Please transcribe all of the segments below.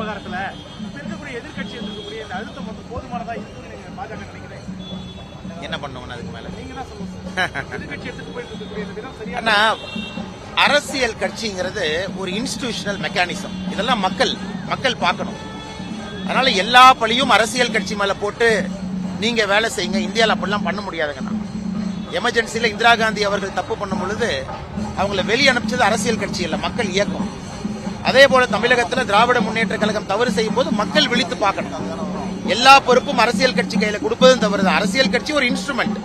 விவகாரத்துல இப்ப இருக்கக்கூடிய எதிர்க்கட்சி இருக்கக்கூடிய இந்த அழுத்தம் வந்து போதுமானதா இருக்குன்னு நீங்க பாஜக நினைக்கிறேன். என்ன பண்ணுவோம் அதுக்கு மேல? நீங்க தான் சொல்லுங்க எதிர்க்கட்சி எடுத்துட்டு போயிட்டு இருக்கக்கூடிய இந்த விதம் சரியா ஆனா அரசியல் கட்சிங்கிறது ஒரு இன்ஸ்டிடியூஷனல் மெக்கானிசம் இதெல்லாம் மக்கள் மக்கள் பார்க்கணும். அதனால எல்லா பழியும் அரசியல் கட்சி மேல போட்டு நீங்க வேலை செய்யுங்க. இந்தியாவில் அப்படிலாம் பண்ண முடியாதுங்கண்ணா எமர்ஜென்சில இந்திரா காந்தி அவர்கள் தப்பு பண்ணும் பொழுது அவங்கள வெளி அனுப்பிச்சது அரசியல் கட்சி இல்ல மக்கள் இயக்கம். அதே போல தமிழகத்துல திராவிட முன்னேற்ற கழகம் தவறு செய்யும் போது மக்கள் விழித்து பார்க்கணும். எல்லா பொறுப்பும் அரசியல் கட்சி கையில கொடுப்பதும் தவறு அரசியல் கட்சி ஒரு இன்ஸ்ட்ருமெண்ட்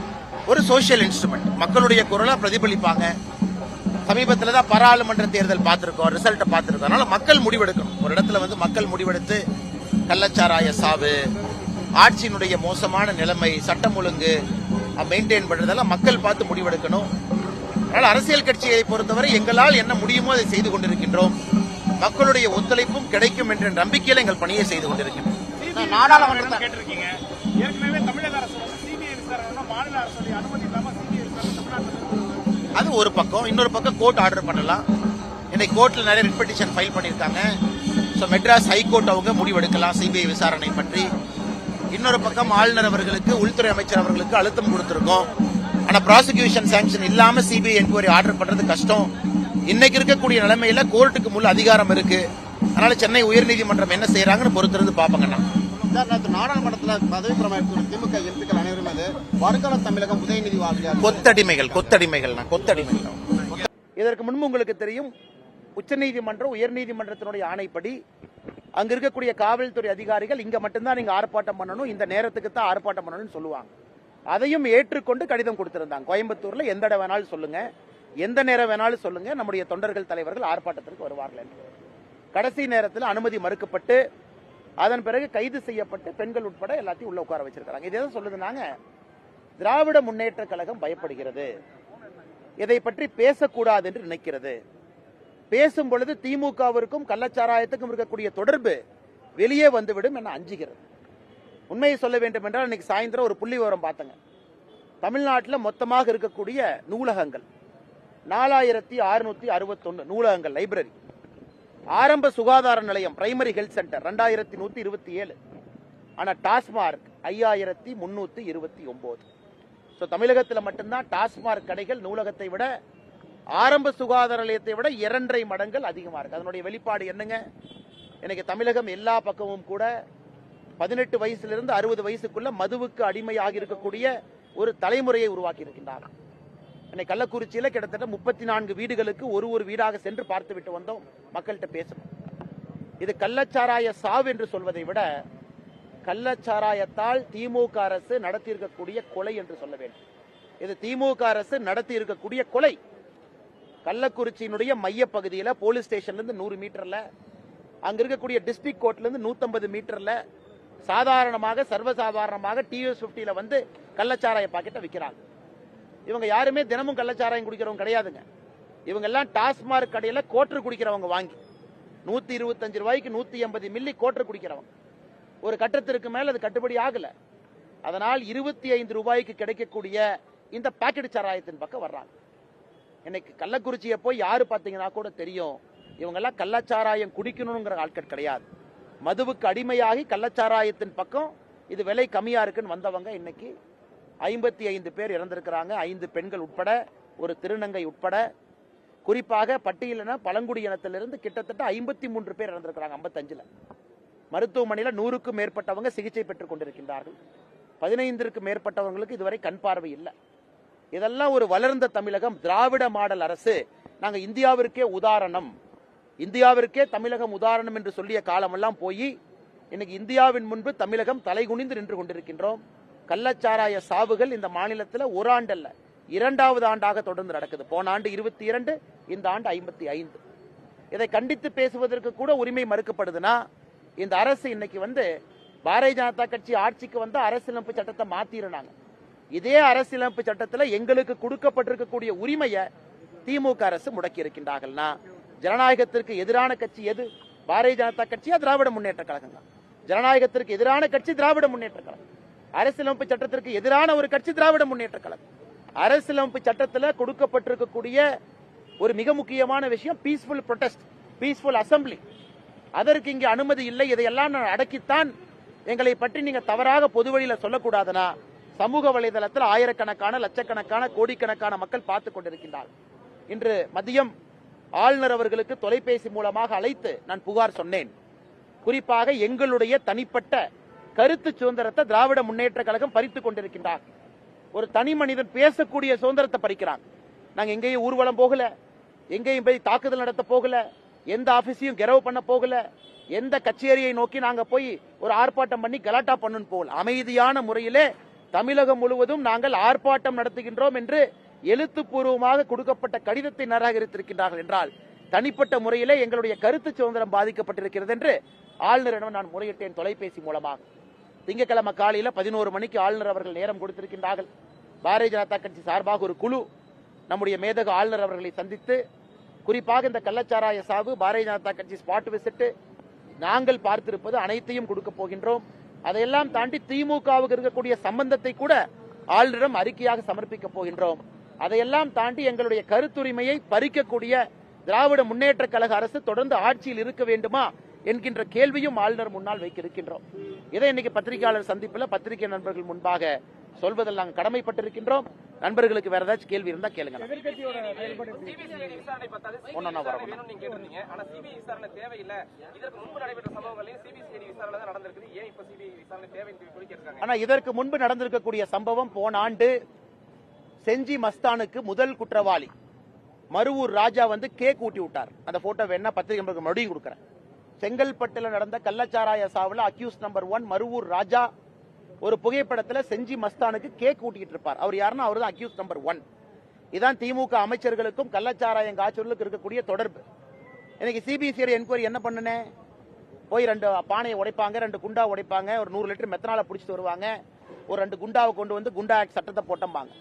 ஒரு சோசியல் இன்ஸ்ட்ருமெண்ட் மக்களுடைய குரலா பிரதிபலிப்பாங்க. சமீபத்துல தான் பாராளுமன்ற தேர்தல் பார்த்திருக்கோம் ரிசல்ட்டை பார்த்திருக்கோம். அதனால மக்கள் முடிவெடுக்கணும். ஒரு இடத்துல வந்து மக்கள் முடிவெடுத்து கள்ளச்சாராய சாவு ஆட்சியினுடைய மோசமான நிலைமை சட்டம் ஒழுங்கு மெயின்டைன் பண்றதெல்லாம் மக்கள் பார்த்து முடிவெடுக்கணும். அதனால அரசியல் கட்சியை பொறுத்தவரை எங்களால் என்ன முடியுமோ அதை செய்து கொண்டிருக்கின்றோம். மக்களுடைய ஒத்துழைப்பும் கிடைக்கும் என்ற நம்பிக்கையில எங்கள் பணியை செய்து தமிழ்நாட்டில் அது ஒரு பக்கம். இன்னொரு பக்கம் கோர்ட் ஆர்டர் பண்ணலாம். இன்னைக்கு கோர்ட்ல நிறைய ரிட் பெட்டிஷன் ஃபைல் பண்ணியிருக்காங்க. ஸோ மெட்ராஸ் ஹைகோர்ட் அவங்க முடிவெடுக்கலாம் சிபிஐ விசாரணை பற்றி. இன்னொரு பக்கம் ஆளுநர் அவர்களுக்கு உள்துறை அமைச்சர் அவர்களுக்கு அழுத்தம் கொடுத்திருக்கோம். ஆனா ப்ராசிக்யூஷன் சாங்ஷன் இல்லாம சிபிஐ என்கொயரி ஆர்டர் பண்றது கஷ்டம். இன்னைக்கு இருக்கக்கூடிய நிலைமையில கோர்ட்டுக்கு முழு அதிகாரம் இருக்கு. அதனால சென்னை உயர்நீதிமன்றம் என்ன செய்யறாங்கன்னு பொறுத்திருந்து பாப்பங்கண்ணா நாடாளுமன்றத்தில் பதவி பிரமாணத்தில் திமுக எம்பிக்கள் அனைவரும் அது வருங்கால தமிழகம் உதயநிதி வாழ்க்கையார் கொத்தடிமைகள் கொத்தடிமைகள் கொத்தடிமைகள். இதற்கு முன்பு உங்களுக்கு தெரியும் உச்சநீதிமன்றம் உயர்நீதிமன்றத்தினுடைய ஆணைப்படி அங்க இருக்கக்கூடிய காவல்துறை அதிகாரிகள் இங்க மட்டும்தான் நீங்க ஆர்ப்பாட்டம் பண்ணணும் இந்த நேரத்துக்கு தான் ஆர்ப்பாட்டம் பண்ணணும்னு சொல்லுவாங்க. அதையும் ஏற்றுக்கொண்டு கடிதம் கொடுத்திருந்தாங்க. கோயம்புத்தூர்ல எந்த இடம் வேணாலும் சொல்லுங்க. எந்த நேரம் வேணாலும் சொல்லுங்க. நம்முடைய தொண்டர்கள் தலைவர்கள் ஆர்ப்பாட்டத்திற்கு வருவார்கள் என்று. கடைசி நேரத்தில் அனுமதி மறுக்கப்பட்டு அதன் பிறகு கைது செய்யப்பட்டு பெண்கள் உட்பட எல்லாத்தையும் உள்ள உட்கார வச்சிருக்காங்க இதே சொல்லுது சொல்லுதுனாங்க திராவிட முன்னேற்ற கழகம் பயப்படுகிறது. இதை பற்றி பேசக்கூடாது என்று நினைக்கிறது. பேசும் பொழுது திமுகவிற்கும் கள்ளச்சாராயத்துக்கும் இருக்கக்கூடிய தொடர்பு வெளியே வந்துவிடும் என அஞ்சுகிறது. உண்மையை சொல்ல வேண்டும் என்றால் இன்னைக்கு சாயந்தரம் ஒரு புள்ளி விவரம் பார்த்தங்க. தமிழ்நாட்டில் மொத்தமாக இருக்கக்கூடிய நூலகங்கள் நாலாயிரத்தி அறுநூத்தி அறுபத்தொன்னு நூலகங்கள் லைப்ரரி. ஆரம்ப சுகாதார நிலையம் பிரைமரி ஹெல்த் சென்டர் ரெண்டாயிரத்தி நூத்தி இருபத்தி ஏழு. ஆனா டாஸ்மார்க் ஐயாயிரத்தி முன்னூத்தி இருபத்தி ஒன்பது ஸோ தமிழகத்தில் மட்டும்தான் டாஸ்மார்க் கடைகள் நூலகத்தை விட ஆரம்ப சுகாதார நிலையத்தை விட இரண்டரை மடங்கள் அதிகமாக இருக்கு. அதனுடைய வெளிப்பாடு என்னங்க? எனக்கு தமிழகம் எல்லா பக்கமும் கூட பதினெட்டு வயசுலேருந்து அறுபது வயசுக்குள்ள மதுவுக்கு அடிமையாக இருக்கக்கூடிய ஒரு தலைமுறையை உருவாக்கி இருக்கின்றார்கள் இன்னைக்கு கள்ளக்குறிச்சியில கிட்டத்தட்ட முப்பத்தி நான்கு வீடுகளுக்கு ஒரு ஒரு வீடாக சென்று பார்த்து விட்டு வந்தோம். மக்கள்கிட்ட பேசணும் இது கள்ளச்சாராய சாவு என்று சொல்வதை விட கள்ளச்சாராயத்தால் திமுக அரசு நடத்தி இருக்கக்கூடிய கொலை என்று சொல்ல வேண்டும். இது திமுக அரசு நடத்தி இருக்கக்கூடிய கொலை. கள்ளக்குறிச்சியினுடைய மைய போலீஸ் ஸ்டேஷன்ல இருந்து நூறு மீட்டர்ல அங்க இருக்கக்கூடிய டிஸ்ட்ரிக்ட் கோர்ட்ல இருந்து நூத்தம்பது மீட்டர்ல சாதாரணமாக சர்வசாதாரணமாக டிஎஸ் பிப்டியில வந்து கள்ளச்சாராய பாக்கெட்டை விற்கிறாங்க இவங்க யாருமே தினமும் கள்ளச்சாராயம் குடிக்கிறவங்க கிடையாதுங்க. இவங்க எல்லாம் டாஸ்மார்க் கடையில கோட்டர் குடிக்கிறவங்க வாங்கி நூத்தி இருபத்தஞ்சு ரூபாய்க்கு நூத்தி எண்பது மில்லி கோட்டர் குடிக்கிறவங்க. ஒரு கட்டத்திற்கு மேல அது கட்டுப்படி ஆகல. அதனால் இருபத்தி ஐந்து ரூபாய்க்கு கிடைக்கக்கூடிய இந்த பாக்கெட் சாராயத்தின் பக்கம் வர்றாங்க. இன்னைக்கு கள்ளக்குறிச்சியை போய் யாரு பாத்தீங்கன்னா கூட தெரியும். இவங்க எல்லாம் கள்ளச்சாராயம் குடிக்கணுங்கிற ஆட்கள் கிடையாது. மதுவுக்கு அடிமையாகி கள்ளச்சாராயத்தின் பக்கம் இது விலை கம்மியா இருக்குன்னு வந்தவங்க இன்னைக்கு ஐம்பத்தி ஐந்து பேர் இறந்திருக்கிறாங்க. ஐந்து பெண்கள் உட்பட ஒரு திருநங்கை உட்பட. குறிப்பாக பட்டியலின பழங்குடி இனத்திலிருந்து கிட்டத்தட்ட ஐம்பத்தி மூன்று பேர் இறந்திருக்கிறாங்க ஐம்பத்தஞ்சில். மருத்துவமனையில நூறுக்கும் மேற்பட்டவங்க சிகிச்சை பெற்றுக் கொண்டிருக்கின்றார்கள். பதினைந்திற்கு மேற்பட்டவங்களுக்கு இதுவரை கண் பார்வை இல்லை. இதெல்லாம் ஒரு வளர்ந்த தமிழகம் திராவிட மாடல் அரசு. நாங்க இந்தியாவிற்கே உதாரணம். இந்தியாவிற்கே தமிழகம் உதாரணம் என்று சொல்லிய காலமெல்லாம் போய் இன்னைக்கு இந்தியாவின் முன்பு தமிழகம் தலைகுனிந்து நின்று கொண்டிருக்கின்றோம். கள்ளச்சாராய சாவுகள் இந்த மாநிலத்தில் ஒரு ஆண்டல்ல. இரண்டாவது ஆண்டாக தொடர்ந்து நடக்குது. போன ஆண்டு இருபத்தி இரண்டு இந்த ஆண்டு ஐம்பத்தி ஐந்து. இதை கண்டித்து பேசுவதற்கு கூட உரிமை மறுக்கப்படுதுன்னா இந்த அரசு இன்னைக்கு வந்து பாரதிய ஜனதா கட்சி ஆட்சிக்கு வந்த அரசியலமைப்பு சட்டத்தை மாத்திருந்தாங்க இதே அரசியலமைப்பு சட்டத்தில் எங்களுக்கு கொடுக்கப்பட்டிருக்கக்கூடிய உரிமையை திமுக அரசு முடக்கி இருக்கின்றார்கள்னா ஜனநாயகத்திற்கு எதிரான கட்சி எது? பாரதிய ஜனதா கட்சியா திராவிட முன்னேற்ற கழகம் தான் ஜனநாயகத்திற்கு எதிரான கட்சி திராவிட முன்னேற்ற கழகம். அரசியலமைப்பு சட்டத்திற்கு எதிரான ஒரு கட்சி திராவிட முன்னேற்ற கழகம். அரசியலமைப்பு சட்டத்தில் கொடுக்கப்பட்டிருக்கக்கூடிய ஒரு மிக முக்கியமான விஷயம் பீஸ்ஃபுல் ப்ரொடெஸ்ட் பீஸ்ஃபுல் அசம்பிளி அதற்கு இங்கே அனுமதி இல்லை. இதையெல்லாம் நான் அடக்கித்தான். எங்களை பற்றி நீங்க தவறாக பொது வழியில சொல்லக்கூடாதுனா சமூக வலைதளத்தில் ஆயிரக்கணக்கான லட்சக்கணக்கான கோடிக்கணக்கான மக்கள் பார்த்து கொண்டிருக்கின்றார் இன்று மதியம் ஆளுநர் அவர்களுக்கு தொலைபேசி மூலமாக அழைத்து நான் புகார் சொன்னேன். குறிப்பாக எங்களுடைய தனிப்பட்ட கருத்து சுதந்திரத்தை திராவிட முன்னேற்ற கழகம் பறித்துக் கொண்டிருக்கின்றார். ஒரு தனி மனிதன் பேசக்கூடிய சுதந்திரத்தை பறிக்கிறான் நாங்க எங்கேயும் ஊர்வலம் போகல எங்கேயும் போய் தாக்குதல் நடத்த போகல எந்த ஆபீஸையும் கெரவு பண்ண போகல எந்த கச்சேரியை நோக்கி நாங்க போய் ஒரு ஆர்ப்பாட்டம் பண்ணி கலாட்டா பண்ணுன்னு போகல. அமைதியான முறையிலே தமிழகம் முழுவதும் நாங்கள் ஆர்ப்பாட்டம் நடத்துகின்றோம் என்று எழுத்துப்பூர்வமாக கொடுக்கப்பட்ட கடிதத்தை நிராகரித்திருக்கின்றார்கள் என்றால் தனிப்பட்ட முறையிலே எங்களுடைய கருத்து சுதந்திரம் பாதிக்கப்பட்டிருக்கிறது என்று ஆளுநரிடம் நான் முறையிட்டேன் தொலைபேசி மூலமாக. திங்கட்கிழமை காலையில் பதினோரு மணிக்கு ஆளுநர் அவர்கள் நேரம் கொடுத்திருக்கின்றார்கள். பாரதிய ஜனதா கட்சி சார்பாக ஒரு குழு நம்முடைய மேதகு ஆளுநர் அவர்களை சந்தித்து குறிப்பாக இந்த கள்ளச்சாராய சாவு பாரதிய ஜனதா கட்சி ஸ்பாட் விசிட்டு நாங்கள் பார்த்திருப்பது அனைத்தையும் கொடுக்க போகின்றோம். அதையெல்லாம் தாண்டி திமுகவுக்கு இருக்கக்கூடிய சம்பந்தத்தை கூட ஆளுநரிடம் அறிக்கையாக சமர்ப்பிக்க போகின்றோம். அதையெல்லாம் தாண்டி எங்களுடைய கருத்துரிமையை பறிக்கக்கூடிய திராவிட முன்னேற்ற கழக அரசு தொடர்ந்து ஆட்சியில் இருக்க வேண்டுமா என்கின்ற கேள்வியும் ஆளுநர் முன்னால் வைக்க இருக்கின்றோம் இதை இன்னைக்கு பத்திரிகையாளர் சந்திப்பில் பத்திரிகை நண்பர்கள் முன்பாக சொல்வதில் நாங்கள் கடமைப்பட்டிருக்கின்றோம். நண்பர்களுக்கு வேற ஏதாச்சும் கேள்வி இருந்தா கேளுங்க ஆனா இதற்கு முன்பு நடந்திருக்கக்கூடிய சம்பவம் போன ஆண்டு செஞ்சி மஸ்தானுக்கு முதல் குற்றவாளி. மருவூர் ராஜா வந்து கேக் ஊட்டி விட்டார். அந்த போட்டோ வேணா பத்திரிகை மறுபடியும் கொடுக்குறேன். செங்கல்பட்டுல நடந்த கள்ளச்சாராய சாவுல accused number one Maruvur Raja ஒரு புகைப்படத்துல செஞ்சி மஸ்தானுக்கு கேக் ஊட்டிக்கிட்டு இருப்பார். அவர் யாருன்னா அவர் தான் அக்யூஸ் நம்பர் ஒன் இதான் திமுக அமைச்சர்களுக்கும் கள்ளச்சாராயம் காய்ச்சலுக்கு இருக்கக்கூடிய தொடர்பு. இன்னைக்கு சிபிசிஐடி என்கொயரி என்ன பண்ணுனேன் போய் ரெண்டு பானையை உடைப்பாங்க ரெண்டு குண்டா உடைப்பாங்க ஒரு நூறு லிட்டர் மெத்தனால பிடிச்சிட்டு வருவாங்க ஒரு ரெண்டு குண்டாவை கொண்டு வந்து குண்டா ஆக்ட் சட்டத்தை போட்டம்பாங்க.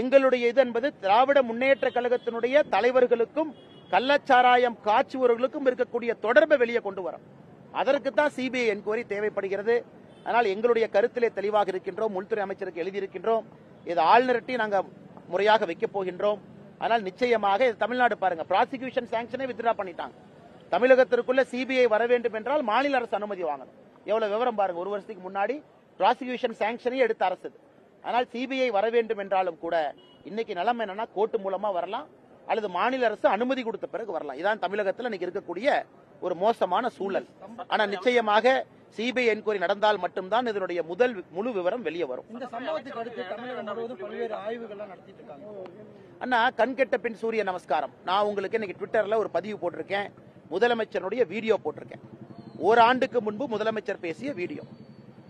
எங்களுடைய இது என்பது திராவிட முன்னேற்ற கழகத்தினுடைய தலைவர்களுக்கும் கள்ளச்சாராயம் காய்ச்சுவர்களுக்கும் இருக்கக்கூடிய தொடர்பை வெளியே கொண்டு வரும். அதற்கு தான் சிபிஐ என்கொயரி தேவைப்படுகிறது. அதனால் எங்களுடைய கருத்திலே தெளிவாக இருக்கின்றோம். உள்துறை அமைச்சருக்கு எழுதியிருக்கின்றோம். இது ஆளுநர்ட்டி நாங்கள் முறையாக வைக்க போகின்றோம். ஆனால் நிச்சயமாக இது தமிழ்நாடு பாருங்க. ப்ராசிக்யூஷன் சாங்ஷனே வித்ட்ரா பண்ணிட்டாங்க. தமிழகத்திற்குள்ள சிபிஐ வர வேண்டும் என்றால் மாநில அரசு அனுமதி வாங்கணும். எவ்வளவு விவரம் பாருங்க. ஒரு வருஷத்துக்கு முன்னாடி ப்ராசிக்யூஷன் சாங்ஷனே எடுத்த அரசு. ஆனால் சிபிஐ வர வேண்டும் என்றாலும் கூட இன்னைக்கு நிலைமை என்னன்னா கோர்ட்டு மூலமா வரலாம். அல்லது மாநில அரசு அனுமதி கொடுத்த பிறகு வரலாம். இதான் தமிழகத்தில் இன்னைக்கு இருக்கக்கூடிய ஒரு மோசமான சூழல். ஆனா நிச்சயமாக சிபிஐ என்கொயரி நடந்தால் மட்டும்தான் இதனுடைய முதல் முழு விவரம் வெளியே வரும். அண்ணா கண்கெட்ட பின் சூரிய நமஸ்காரம். நான் உங்களுக்கு இன்னைக்கு ட்விட்டர்ல ஒரு பதிவு போட்டிருக்கேன். முதலமைச்சருடைய வீடியோ போட்டிருக்கேன். ஒரு ஆண்டுக்கு முன்பு முதலமைச்சர் பேசிய வீடியோ.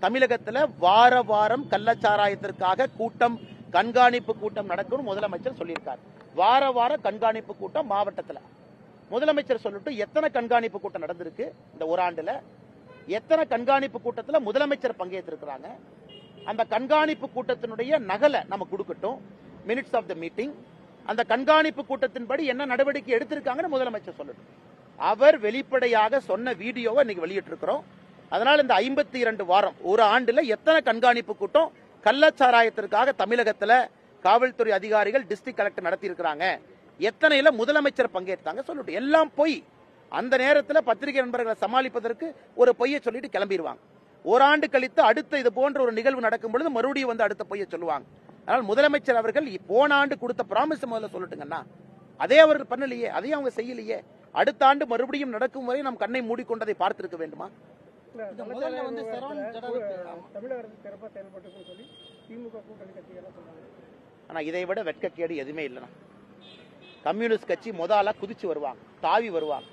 தமிழகத்துல வார வாரம் கள்ளச்சாராயத்திற்காக கூட்டம் கண்காணிப்பு கூட்டம் நடக்கும்னு முதலமைச்சர் சொல்லியிருக்கார். வார வார கண்காணிப்பு கூட்டம் மாவட்டத்தில். முதலமைச்சர் சொல்லிட்டு எத்தனை கண்காணிப்பு கூட்டம் நடந்திருக்கு இந்த ஒரு ஆண்டுல எத்தனை கண்காணிப்பு கூட்டத்தில் முதலமைச்சர் பங்கேற்றிருக்கிறாங்க? அந்த கண்காணிப்பு கூட்டத்தினுடைய நகலை நம்ம கொடுக்கட்டும். மினிட்ஸ் ஆஃப் த மீட்டிங் அந்த கண்காணிப்பு கூட்டத்தின்படி என்ன நடவடிக்கை எடுத்திருக்காங்கன்னு முதலமைச்சர் சொல்லட்டும். அவர் வெளிப்படையாக சொன்ன வீடியோவை இன்னைக்கு வெளியிட்டிருக்கிறோம். அதனால இந்த ஐம்பத்தி இரண்டு வாரம் ஒரு ஆண்டுல எத்தனை கண்காணிப்பு கூட்டம் கள்ளச்சாராயத்திற்காக தமிழகத்துல காவல்துறை அதிகாரிகள் டிஸ்ட்ரிக்ட் கலெக்டர் நடத்தி இருக்கிறாங்க எத்தனையில முதலமைச்சர் பங்கேற்றாங்க சொல்லிட்டு எல்லாம் பொய் அந்த நேரத்துல பத்திரிகை நண்பர்களை சமாளிப்பதற்கு ஒரு பொய்யை சொல்லிட்டு கிளம்பிடுவாங்க ஓராண்டு கழித்து அடுத்த இது போன்ற ஒரு நிகழ்வு நடக்கும் பொழுது மறுபடியும் வந்து அடுத்த பொய்யை சொல்லுவாங்க. அதனால் முதலமைச்சர் அவர்கள் போன ஆண்டு கொடுத்த ப்ராமிஸ் முதல்ல சொல்லட்டுங்கண்ணா அதே அவர்கள் பண்ணலையே அதையும் அவங்க செய்யலையே. அடுத்த ஆண்டு மறுபடியும் நடக்கும் வரை நாம் கண்ணை மூடிக்கொண்டதை பார்த்திருக்க வேண்டுமா? முதல்ல வந்து சரவணன் தமிழக அரசு சொல்லி திமுக கூட்டணி சொன்னாங்க. ஆனா இதை விட வெட்கக்கேடு எதுவுமே இல்லைண்ணா. கம்யூனிஸ்ட் கட்சி முதலா குதிச்சு வருவாங்க தாவி வருவாங்க.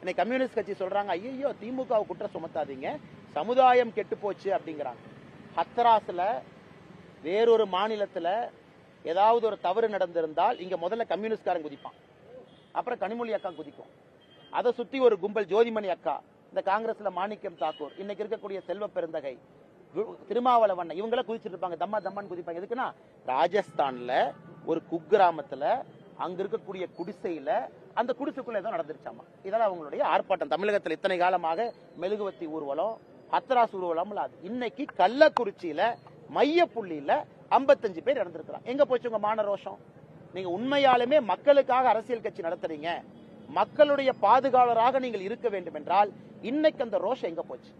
இன்னைக்கு கம்யூனிஸ்ட் கட்சி சொல்றாங்க ஐயோ திமுக குற்றம் சுமத்தாதீங்க சமுதாயம் கெட்டு போச்சு அப்படிங்கிறாங்க. ஹத்ராஸ்ல வேறொரு மாநிலத்துல ஏதாவது ஒரு தவறு நடந்திருந்தால் இங்க முதல்ல கம்யூனிஸ்ட்காரன் குதிப்பான். அப்புறம் கனிமொழி அக்கா குதிக்கும். அதை சுத்தி ஒரு கும்பல் ஜோதிமணி அக்கா இந்த காங்கிரஸ்ல மாணிக்கம் தாக்கூர் இன்னைக்கு இருக்கக்கூடிய செல்வ பெருந்தகை திருமாவளவண்ணன் இவங்கள குதிச்சிட்டு இருப்பாங்க. தம்மா தம்மான்னு குதிப்பாங்க. எதுக்குன்னா ராஜஸ்தான்ல ஒரு குக்கிராமத்துல அங்க இருக்கக்கூடிய குடிசையில அந்த குடிசைக்குள்ள ஏதோ நடந்துருச்சாமா. இதெல்லாம் அவங்களுடைய ஆர்ப்பாட்டம். தமிழகத்தில் இத்தனை காலமாக மெழுகுவத்தி ஊர்வலம் ஹத்ராஸ் ஊர்வலம் அது. இன்னைக்கு கள்ளக்குறிச்சியில மைய புள்ளியில 55 பேர் இறந்திருக்கிறாங்க. எங்க போச்சு உங்க மான ரோஷம்? நீங்க உண்மையாலுமே மக்களுக்காக அரசியல் கட்சி நடத்துறீங்க. மக்களுடைய பாதுகாவலராக நீங்கள் இருக்க வேண்டும் என்றால் இன்னைக்கு அந்த ரோஷம் எங்க போச்சு?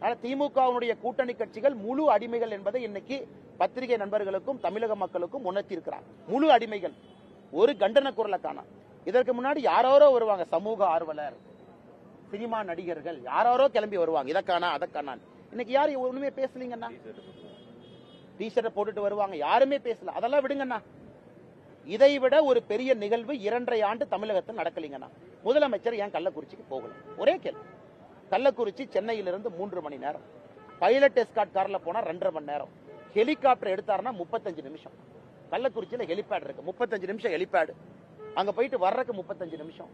அதனால திமுகவுடைய கூட்டணி கட்சிகள் முழு அடிமைகள் என்பதை இன்னைக்கு பத்திரிகை நண்பர்களுக்கும் தமிழக மக்களுக்கும் உணர்த்தி இருக்கிறாங்க முழு அடிமைகள். ஒரு கண்டன குரலை காணோம் இதற்கு முன்னாடி யாரோரோ வருவாங்க. சமூக ஆர்வலர் சினிமா நடிகர்கள் யாரோரோ கிளம்பி வருவாங்க. இதற்கானா அதற்கானான் இன்னைக்கு யாரும் ஒண்ணுமே பேசலீங்கண்ணா? டிஷர்ட்டை போட்டுட்டு வருவாங்க. யாருமே பேசல. அதெல்லாம் விடுங்கண்ணா. இதை விட ஒரு பெரிய நிகழ்வு இரண்டரை ஆண்டு தமிழகத்தில் நடக்கலீங்கண்ணா முதலமைச்சர் ஏன் கள்ளக்குறிச்சிக்கு போகல? ஒரே கேள்வி. கள்ளக்குறிச்சி சென்னையிலிருந்து மூன்று மணி நேரம். பைலட் எஸ்காட் கார்ல போனா ரெண்டரை மணி நேரம். ஹெலிகாப்டர் எடுத்தாருன்னா முப்பத்தஞ்சு நிமிஷம். கள்ளக்குறிச்சியில ஹெலிபேட் இருக்கு. முப்பத்தஞ்சு நிமிஷம் ஹெலிபேடு அங்க போயிட்டு வர்றதுக்கு முப்பத்தஞ்சு நிமிஷம்.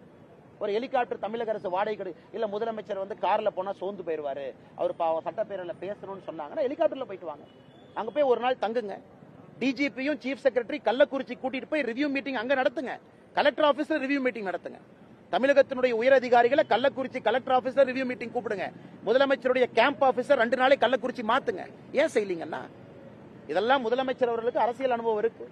ஒரு ஹெலிகாப்டர் தமிழக அரசு வாடகை கொடு இல்ல முதலமைச்சர் வந்து கார்ல போனா சோர்ந்து போயிருவாரு. அவர் பாவம் பேசணும்னு சொன்னாங்கன்னா ஹெலிகாப்டர்ல போயிட்டு வாங்க. அங்க போய் ஒரு நாள் தங்குங்க. டிஜிபியும் சீஃப் செக்ரட்டரி கள்ளக்குறிச்சி கூட்டிட்டு போய் ரிவ்யூ மீட்டிங் அங்க நடத்துங்க. கலெக்டர் ஆபீஸ்ல ரிவ்யூ மீட்டிங் நடத்துங்க. தமிழகத்தினுடைய உயர் அதிகாரிகளை கள்ளக்குறிச்சி கலெக்டர் ஆபீஸ்ல ரிவ்யூ மீட்டிங் கூப்பிடுங்க. முதலமைச்சருடைய கேம்ப் ஆபீசர் ரெண்டு நாளை கள்ளக்குறிச்சி மாத்துங்க. ஏன் செய்யலீங்கன்னா? இதெல்லாம் முதலமைச்சர் அவர்களுக்கு அரசியல் அனுபவம் இருக்கு.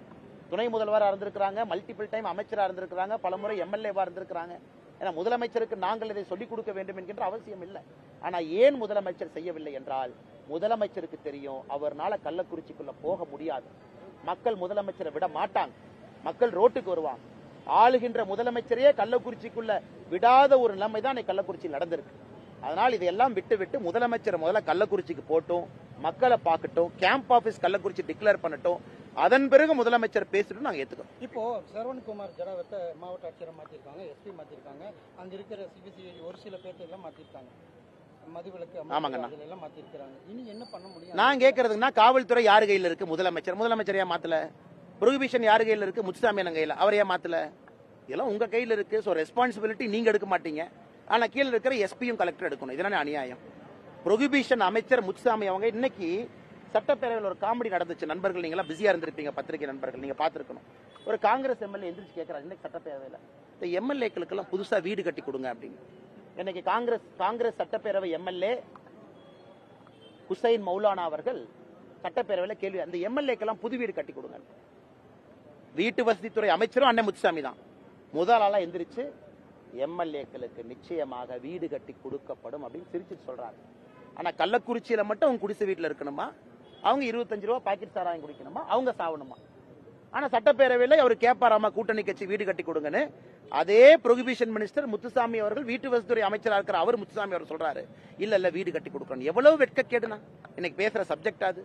துணை முதல்வராக இருந்திருக்கிறாங்க மல்டிபிள் டைம் அமைச்சராக இருந்திருக்கிறாங்க பலமுறை எம்எல்ஏவா இருந்திருக்கிறாங்க. ஏன்னா முதலமைச்சருக்கு நாங்கள் இதை சொல்லிக் கொடுக்க வேண்டும் என்கின்ற அவசியம் இல்லை. ஆனா ஏன் முதலமைச்சர் செய்யவில்லை என்றால் முதலமைச்சருக்கு தெரியும் அவர்னால கள்ளக்குறிச்சிக்குள்ள போக முடியாது. மக்கள் முதலமைச்சரை விட மாட்டாங்க. மக்கள் ரோட்டுக்கு வருவாங்க. ஆளுகின்ற முதலமைச்சரையே கள்ளக்குறிச்சிக்குள்ள விடாத ஒரு நிலைமை தான் இன்னைக்கு கள்ளக்குறிச்சி நடந்திருக்கு. அதனால் இதையெல்லாம் விட்டு விட்டு முதலமைச்சர் முதல்ல கள்ளக்குறிச்சிக்கு போட்டும் மக்களை பார்க்கட்டும் கேம்ப் ஆபீஸ் கள்ளக்குறிச்சி டிக்ளேர் பண்ணட்டும் அதன் பிறகு முதலமைச்சர் பேசிட்டு நாங்க ஏத்துக்கிறோம். இப்போ சரவண்குமார் ஜடாவத்தை மாவட்ட ஆட்சியரை மாத்திருக்காங்க எஸ்பி மாத்திருக்காங்க அங்க இருக்கிற சிபிசிஐடி ஒரு சில பேர்த்த எல்லாம் மாத்திருக்காங்க. ஆமாங்கண்ணா. நான் கேட்கறதுன்னா காவல்துறை யாரு கையில இருக்கு? முதலமைச்சர். முதலமைச்சர் ஏன் மாத்தல? ப்ரொஹிபிஷன் யாரு கையில இருக்கு? முத்துசாமி அண்ணன் கையில. அவர் ஏன் மாத்தல? இதெல்லாம் உங்க கையில இருக்கு. சோ ரெஸ்பான்சிபிலிட்டி நீங்க எடுக்க மாட்டீங்க. ஆனா கீழ இருக்கிற எஸ்பியும் கலெக்டர் எடுக்கணும். இதுதானே அநியாயம். ப்ரொஹிபிஷன் அமைச்சர் முத்துசாமி அவங்க இன்னைக்கு சட்டப்பேரவையில் ஒரு காமெடி நடந்துச்சு. நண்பர்கள் நீங்க எல்லாம் பிஸியா இருந்திருப்பீங்க. பத்திரிகை நண்பர்கள் நீங்க பார்த்திருக்கணும். ஒரு காங்கிரஸ் எம்எல்ஏ எந்திரிச்சு கேட்கறாரு இன்னைக்கு சட்டப்பேரவையில். இந்த எம்எல்ஏக்களுக்கு எல்லாம் புதுசா வீடு கட்டி கொடுங்க அப்படின்னு. இன்னைக்கு காங்கிரஸ் காங்கிரஸ் சட்டப்பேரவை எம்எல்ஏ ஹுசைன் மௌலானா அவர்கள் சட்டப்பேரவையில் கேள்வி அந்த எம்எல்ஏக்கெல்லாம் புது வீடு கட்டி கொடுங்க. வீட்டு வசதித்துறை அமைச்சரும் அண்ணன் முத்துசாமி தான். முதல் ஆளா எந்திரிச்சு எம்எல்ஏக்களுக்கு நிச்சயமாக வீடு கட்டி கொடுக்கப்படும் அப்படின்னு சிரிச்சு சொல்றாரு ஆனா கள்ளக்குறிச்சியில மட்டும் அவங்க குடிசை வீட்டுல இருக்கணுமா? அவங்க இருபத்தஞ்சு ரூபா பாக்கெட் சாராயம் குடிக்கணுமா? அவங்க சாவணுமா? ஆனா சட்டப்பேரவையில் அவர் கேட்பாராமா கூட்டணி கட்சி வீடு கட்டி கொடுங்கன்னு. அதே ப்ரொஹிபிஷன் மினிஸ்டர் முத்துசாமி அவர்கள் வீட்டு வசதித்துறை அமைச்சராக இருக்கிற அவர் முத்துசாமி அவர் சொல்றாரு இல்ல இல்ல வீடு கட்டி கொடுக்கணும். எவ்வளவு வெட்க கேடுனா இன்னைக்கு பேசுற சப்ஜெக்ட் அது.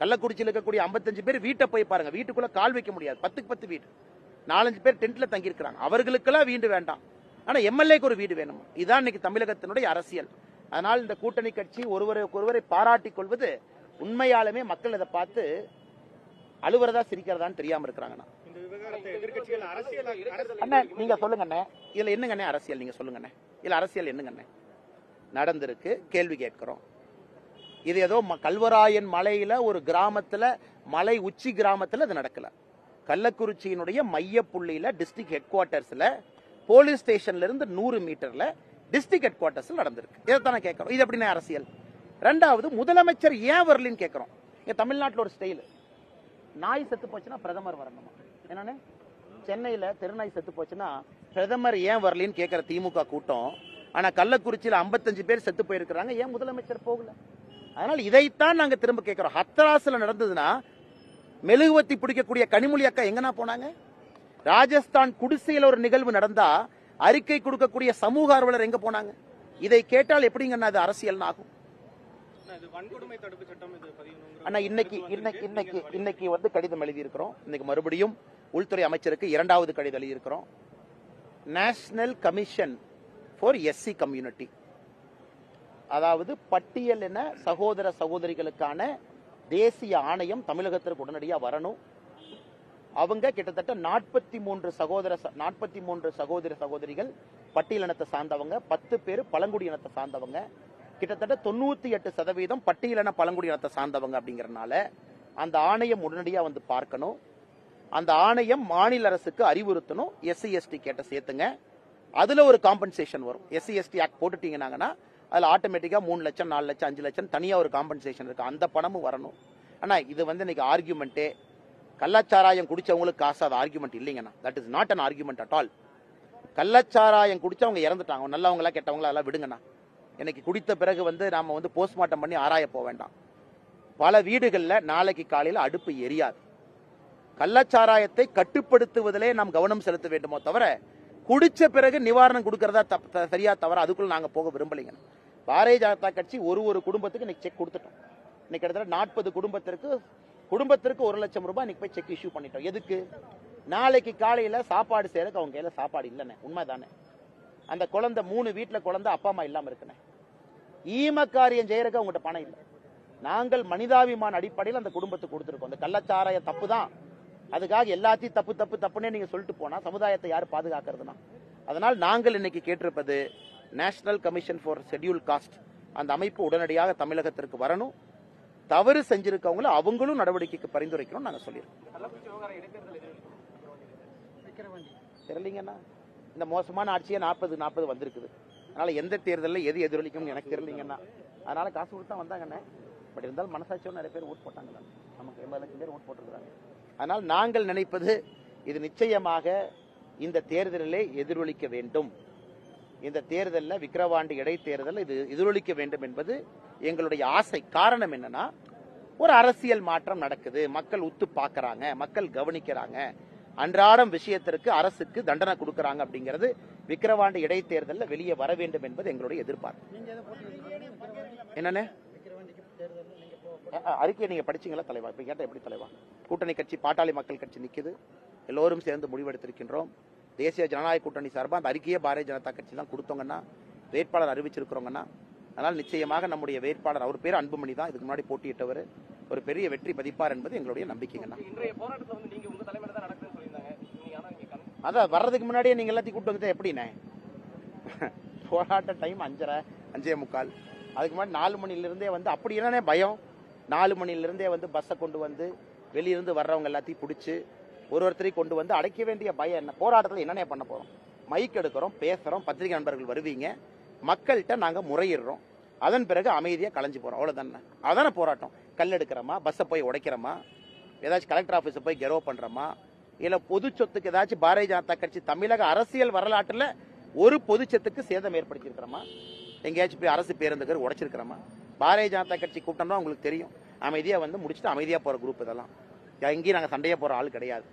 கள்ளக்குறிச்சியில் இருக்கக்கூடிய 55 பேர் வீட்டை போய் பாருங்க வீட்டுக்குள்ள கால் வைக்க முடியாது. பத்துக்கு பத்து வீடு. நாலஞ்சு பேர் டென்ட்ல தங்கி இருக்கிறாங்க அவர்களுக்கெல்லாம் வீடு வேண்டாம். ஆனா எம்எல்ஏக்கு ஒரு வீடு வேணும்? இதான் இன்னைக்கு தமிழகத்தினுடைய அரசியல். அதனால் இந்த கூட்டணி கட்சி ஒருவருக்கு ஒருவரை பாராட்டிக் கொள்வது உண்மையாலுமே மக்கள் இதை பார்த்து அழுவுறதா சிரிக்கிறதான்னு தெரியாம இருக்கிறாங்கண்ணா. அண்ணா நீங்க சொல்லுங்க அண்ணே. இதுல அரசியல்? நீங்க சொல்லுங்க அண்ணே. இதுல அரசியல் என்னங்கண்ணே? நடந்திருக்கு. கேள்வி கேட்கிறோம். இது ஏதோ கல்வராயன் மலையில ஒரு கிராமத்துல மலை உச்சி கிராமத்துல இது நடக்கல. கள்ளக்குறிச்சியினுடைய மைய புள்ளியில டிஸ்ட்ரிக்ட் ஹெட் குவார்ட்டர்ஸ்ல போலீஸ் ஸ்டேஷன்ல இருந்து நூறு மீட்டர்ல டிஸ்ட்ரிக்ட் ஹெட் குவார்ட்டர்ஸ்ல நடந்திருக்கு. இதைத்தானே கேட்கறோம். இது எப்படின்னா அரசியல்? ரெண்டாவது முதலமைச்சர் ஏன் வரலன்னு கேட்கறோம். தமிழ்நாட்டுல ஒரு ஸ்டைல் நாய் செத்து போச்சுன்னா பிரதமர் வரணுமா? என்னன்னு? சென்னையில தெருநாய் செத்து போச்சுன்னா பிரதமர் ஏன் வரலன்னு கேட்கிற திமுக கூட்டம். ஆனா கள்ளக்குறிச்சியில 55 பேர் செத்து போயிருக்கிறாங்க. ஏன் முதலமைச்சர் போகல? அதனால இதைத்தான் நாங்க திரும்ப கேட்கிறோம் ஹத்ராஸ்ல நடந்ததுன்னா மெழுகுவத்தி பிடிக்கக்கூடிய கனிமொழி அக்கா எங்கனா போனாங்க? ராஜஸ்தான் குடிசையில ஒரு நிகழ்வு நடந்தா அறிக்கை கொடுக்கக்கூடிய சமூக ஆர்வலர் எங்க போனாங்க? இதை கேட்டால் எப்படிங்கண்ணா அது அரசியல் ஆகும்? இன்னைக்கு இன்னைக்கு இன்னைக்கு இன்னைக்கு வந்து கடிதம் எழுதி இருக்கிறோம் இன்னைக்கு மறுபடியும் உள்துறை அமைச்சருக்கு இரண்டாவது கடிதம் எழுதியிருக்கிறோம். National commission for SC community அதாவது பட்டியலின சகோதர சகோதரிகளுக்கான தேசிய ஆணையம் தமிழகத்திற்கு உடனடியாக வரணும். அவங்க கிட்டத்தட்ட நாற்பத்தி மூன்று சகோதர நாற்பத்தி மூன்று சகோதர சகோதரிகள் பட்டியலினத்தை சார்ந்தவங்க பத்து பேர் பழங்குடியினத்தை சார்ந்தவங்க கிட்டத்தட்ட தொண்ணூத்தி எட்டு சதவீதம் பட்டியலின பழங்குடியினத்தை சார்ந்தவங்க அப்படிங்கறனால அந்த ஆணையம் உடனடியாக வந்து பார்க்கணும். அந்த ஆணையம் மாநில அரசுக்கு அறிவுறுத்தணும். எஸ்சி எஸ்டி கேட்ட சேர்த்துங்க. அதுல ஒரு காம்பன்சேஷன் வரும். எஸ்சி எஸ்டி ஆக்ட் போட்டுட்டீங்கன்னாங்கன்னா அதுல ஆட்டோமேட்டிக்கா மூணு லட்சம் நாலு லட்சம் அஞ்சு லட்சம் தனியா ஒரு காம்பன்சேஷன் இருக்கு. அந்த பணமும் வரணும். ஆனா இது வந்து இன்னைக்கு ஆர்கியூமெண்ட்டே கள்ளச்சாராயம் குடிச்சவங்களுக்கு காசு அது ஆர்கியூமெண்ட் இல்லைங்கண்ணா. That is not an argument at all கள்ளச்சாராயம் குடிச்சவங்க இறந்துட்டாங்க. நல்லவங்களா கெட்டவங்களா அதெல்லாம் விடுங்கண்ணா. எனக்கு குடித்த பிறகு வந்து நாம வந்து போஸ்ட்மார்ட்டம் பண்ணி ஆராய போக வேண்டாம். பல வீடுகளில் நாளைக்கு காலையில் அடுப்பு எரியாது. கள்ளச்சாராயத்தை கட்டுப்படுத்துவதிலே நாம் கவனம் செலுத்த வேண்டுமோ தவிர குடிச்ச பிறகு நிவாரணம் கொடுக்கறதா தப்- சரியா தவிர அதுக்குள்ள நாங்க போக விரும்பலைங்க. பாரதிய ஜனதா கட்சி ஒரு ஒரு குடும்பத்துக்கு இன்னைக்கு செக் கொடுத்துட்டோம். இன்னைக்கு கிட்டத்தட்ட நாற்பது குடும்பத்திற்கு குடும்பத்திற்கு ஒரு லட்சம் ரூபாய் இன்னைக்கு போய் செக் இஷ்யூ பண்ணிட்டோம். எதுக்கு? நாளைக்கு காலையில சாப்பாடு செய்யறதுக்கு அவங்க கையில சாப்பாடு இல்லைண்ணே. உண்மைதானே? அந்த குழந்தை மூணு வீட்டுல குழந்தை அப்பா அம்மா இல்லாம இருக்குண்ணே. ஈமக்காரியம் செய்யறதுக்கு அவங்ககிட்ட பணம் இல்லை. நாங்கள் மனிதாபிமான அடிப்படையில் அந்த குடும்பத்துக்கு கொடுத்துருக்கோம். அந்த கள்ளச்சாராய தப்பு தான். அதுக்காக எல்லாத்தையும் தப்பு தப்பு தப்புன்னே நீங்க சொல்லிட்டு போனா சமுதாயத்தை யார் பாதுகாக்கிறதுனா அதனால் நாங்கள் இன்னைக்கு கேட்டிருப்பது national commission for schedule caste அந்த அமைப்பு உடனடியாக தமிழகத்திற்கு வரணும். தவறு செஞ்சிருக்கவங்கள அவங்களும் நடவடிக்கைக்கு பரிந்துரைக்கணும் நாங்க சொல்லியிருக்கோம். கள்ளக்குறிச்சி தெரியலீங்கண்ணா இந்த மோசமான ஆட்சியே நாற்பது நாற்பது வந்திருக்குது. அதனால எந்த தேர்தலில் எது எதிரொலிக்கும்னு எனக்கு தெரியலீங்கண்ணா அதனால காசு கொடுத்து தான் வந்தாங்கண்ணே. பட் இருந்தாலும் மனசாட்சியோட நிறைய பேர் ஓட் போட்டாங்கண்ணா. நமக்கு எண்பது லட்சம் பேர் ஓட் போட்டிருக்கிறாங்க. அதனால் நாங்கள் நினைப்பது இது நிச்சயமாக இந்த தேர்தலிலே எதிரொலிக்க வேண்டும். இந்த தேர்தலில் விக்கிரவாண்டி இடைத்தேர்தல் இது எதிரொலிக்க வேண்டும் என்பது எங்களுடைய ஆசை. காரணம் என்னன்னா ஒரு அரசியல் மாற்றம் நடக்குது. மக்கள் உத்து பார்க்கறாங்க மக்கள் கவனிக்கிறாங்க. அன்றாடம் விஷயத்திற்கு அரசுக்கு தண்டனை கொடுக்கறாங்க அப்படிங்கிறது விக்கிரவாண்டி இடைத்தேர்தலில் வெளியே வர வேண்டும் என்பது எங்களுடைய எதிர்பார்ப்பு. என்னன்னு? அறிக்கையை நீங்க படிச்சீங்களா தலைவா? இப்ப கேட்ட எப்படி தலைவா? கூட்டணி கட்சி பாட்டாளி மக்கள் கட்சி நிக்குது. எல்லோரும் சேர்ந்து முடிவெடுத்திருக்கின்றோம் தேசிய ஜனநாயக கூட்டணி சார்பாக அந்த அறிக்கையை பாரதிய ஜனதா கட்சி தான் கொடுத்தோங்கன்னா வேட்பாளர் அறிவிச்சிருக்கிறோங்கன்னா அதனால் நிச்சயமாக நம்முடைய வேட்பாளர் அவர் பேர் அன்புமணி தான். இதுக்கு முன்னாடி போட்டியிட்டவர். ஒரு பெரிய வெற்றி பதிப்பார் என்பது எங்களுடைய நம்பிக்கைங்கண்ணா அதான் வர்றதுக்கு முன்னாடியே நீங்க எல்லாத்தையும் கூப்பிட்டு வந்துட்டா எப்படிண்ணே போராட்ட டைம் அஞ்சரை அஞ்சே முக்கால். அதுக்கு முன்னாடி நாலு மணில இருந்தே வந்து அப்படி என்னன்னே பயம். நாலு மணிலிருந்தே வந்து பஸ்ஸை கொண்டு வந்து வெளியிருந்து வர்றவங்க எல்லாத்தையும் பிடிச்சி ஒரு ஒருத்தரையும் கொண்டு வந்து அடைக்க வேண்டிய பயம் என்ன? போராட்டத்தில் என்னென்ன பண்ண போகிறோம் மைக் எடுக்கிறோம் பேசுகிறோம் பத்திரிகை நண்பர்கள் வருவீங்க. மக்கள்கிட்ட நாங்கள் முறையிடுறோம். அதன் பிறகு அமைதியாக கலைஞ்சு போகிறோம் அவ்வளோதானே அதானே போராட்டம். கல் எடுக்கிறோமா? பஸ்ஸை போய் உடைக்கிறோமா? ஏதாச்சும் கலெக்டர் ஆஃபீஸை போய் கெரோ பண்ணுறோமா இல்லை பொது சொத்துக்கு ஏதாச்சும் பாரதிய ஜனதா கட்சி தமிழக அரசியல் வரலாற்றில் ஒரு பொது சொத்துக்கு சேதம் ஏற்படுத்தியிருக்கிறோமா? எங்கேயாச்சும் போய் அரசு பேருந்துக்கு உடைச்சிருக்கிறோமா? பாரதிய ஜனதா கட்சி கூட்டம்னா உங்களுக்கு தெரியும். அமைதியாக வந்து முடிச்சுட்டு அமைதியாக போகிற குரூப் இதெல்லாம். எங்கேயும் நாங்கள் சண்டையாக போகிற ஆள் கிடையாது.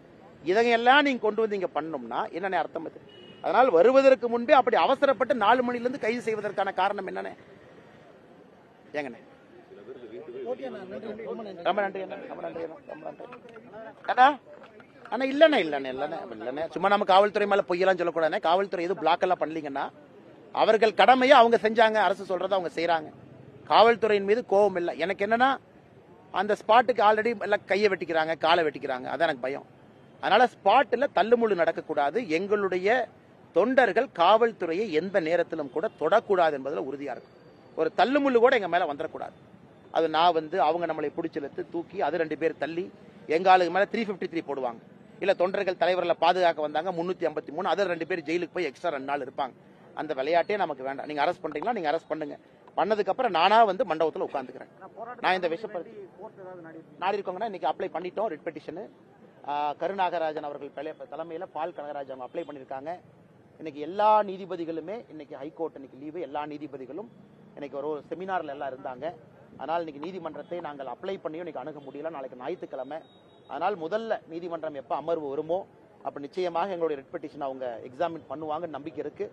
இதையெல்லாம் நீங்கள் கொண்டு வந்து இங்கே பண்ணோம்னா என்னென்ன அர்த்தம் அது. அதனால் வருவதற்கு முன்பே அப்படி அவசரப்பட்டு நாலு மணிலேருந்து கைது செய்வதற்கான காரணம் என்னென்ன. ஏங்கண்ணே. ரொம்ப நன்றி ரொம்ப நன்றி ரொம்ப நன்றி. அண்ணா ரொம்ப இல்லண்ணே இல்லண்ணே இல்லண்ணே இல்லண்ணே. சும்மா நம்ம காவல்துறை மேல பொய்யெல்லாம் சொல்லக்கூடாதுண்ணே. காவல்துறை எதுவும் பிளாக் எல்லாம் பண்ணலீங்கன்னா அவர்கள் கடமையை அவங்க செஞ்சாங்க அரசு சொல்றதை அவங்க செய்யறாங்க காவல்துறையின் மீது கோபம் இல்லை. எனக்கு என்னன்னா அந்த ஸ்பாட்டுக்கு ஆல்ரெடி எல்லாம் கையை வெட்டிக்கிறாங்க காலை வெட்டிக்கிறாங்க. அதான் எனக்கு பயம். அதனால ஸ்பாட்டில் தள்ளுமுள்ளு நடக்கக்கூடாது. எங்களுடைய தொண்டர்கள் காவல்துறையை எந்த நேரத்திலும் கூட தொடக்கூடாது என்பதில் உறுதியாக இருக்கும் ஒரு தள்ளுமுள்ளு கூட எங்கள் மேலே வந்துடக்கூடாது அது நான் வந்து அவங்க நம்மளை பிடிச்சிழுத்து தூக்கி அது ரெண்டு பேர் தள்ளி எங்க ஆளுக்கு த்ரீ ஃபிஃப்டி த்ரீ போடுவாங்க. இல்லை தொண்டர்கள் தலைவர்களை பாதுகாக்க வந்தாங்க முந்நூற்றி ஐம்பத்தி மூணு. அதில் ரெண்டு பேர் ஜெயிலுக்கு போய் எக்ஸ்ட்ரா ரெண்டு நாள் இருப்பாங்க. அந்த விளையாட்டே நமக்கு வேண்டாம். நீங்கள் அரெஸ்ட் பண்ணுறீங்களா நீங்கள் அரெஸ்ட் பண்ணுங்க. பண்ணதுக்கு அப்புறம் நானா வந்து மண்டபத்துல உட்காந்துக்கிறேன். நான் இந்த விஷயம் நாடி இருக்கோங்கன்னா இன்னைக்கு அப்ளை பண்ணிட்டோம் ரிட் பெட்டிஷனு கருநாகராஜன் அவர்கள் தலைமையில பால் கனகராஜ் அவங்க அப்ளை பண்ணியிருக்காங்க. இன்னைக்கு எல்லா நீதிபதிகளுமே இன்னைக்கு ஹைகோர்ட் இன்னைக்கு லீவு எல்லா நீதிபதிகளும் இன்னைக்கு ஒரு செமினார்ல எல்லாம் இருந்தாங்க. அதனால் இன்னைக்கு நீதிமன்றத்தை நாங்கள் அப்ளை பண்ணியும் இன்னைக்கு அணுக முடியல. நாளைக்கு ஞாயிற்றுக்கிழமை. அதனால் முதல்ல நீதிமன்றம் எப்போ அமர்வு வருமோ அப்ப நிச்சயமாக எங்களுடைய ரெட் பெட்டிஷன் அவங்க எக்ஸாமின் பண்ணுவாங்கன்னு நம்பிக்கை இருக்கு.